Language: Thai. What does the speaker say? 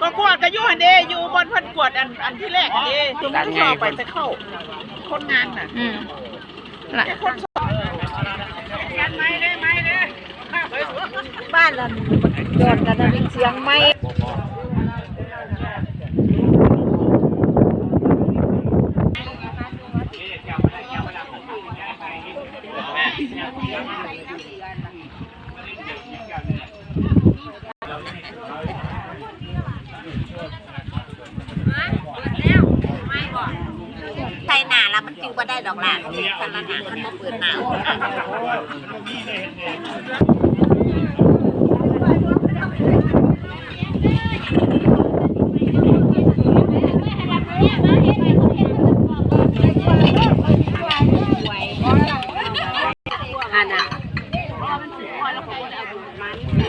ก็กวดก็อยู่หันเดอยู่บนพันกวดอันอันที่แรกอันเดจุ่มที่ชอบไปจะเข้า คนงานน่ะอืมน่ะแต่คนสอบกันไหมเลยไหมเลยบ้านเราโดนกันนะเสียงไม่ หนาละมันจิ้วมาได้ดอกหละเขาเปิดสารหนาเขาเปิดหนาอันน่ะมันถือคอแล้วเขาจะเอาบุญมั